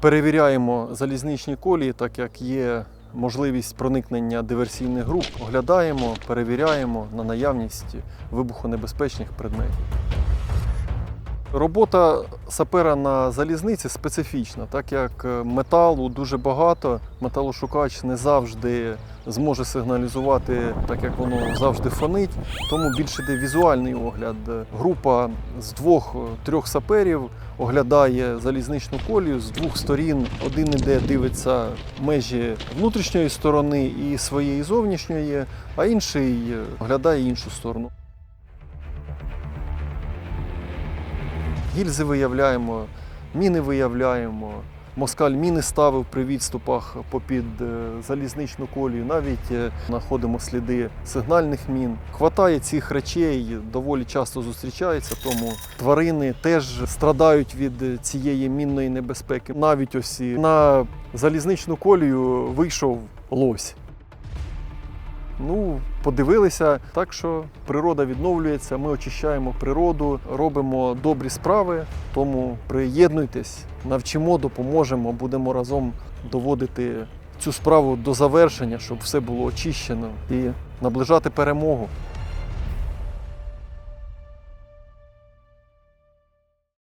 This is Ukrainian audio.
Перевіряємо залізничні колії, так як є можливість проникнення диверсійних груп. Оглядаємо, перевіряємо на наявність вибухонебезпечних предметів. Робота сапера на залізниці специфічна, так як е, металу дуже багато, металошукач не завжди зможе сигналізувати, так як воно завжди фонить. Тому більше йде візуальний огляд. Група з двох-трьох саперів оглядає залізничну колію з двох сторін. Один іде дивиться межі внутрішньої сторони і своєї зовнішньої, а інший е, оглядає іншу сторону. Гільзи виявляємо, міни виявляємо. Москаль міни ставив при відступах попід е, залізничну колію. Навіть е, знаходимо сліди сигнальних мін. Хватає цих речей, доволі часто зустрічається, тому тварини теж страдають від цієї мінної небезпеки. Навіть ось на залізничну колію вийшов лось. Ну, подивилися, так що природа відновлюється, ми очищаємо природу, робимо добрі справи. Тому приєднуйтесь, навчимо, допоможемо, будемо разом доводити цю справу до завершення, щоб все було очищено і наближати перемогу.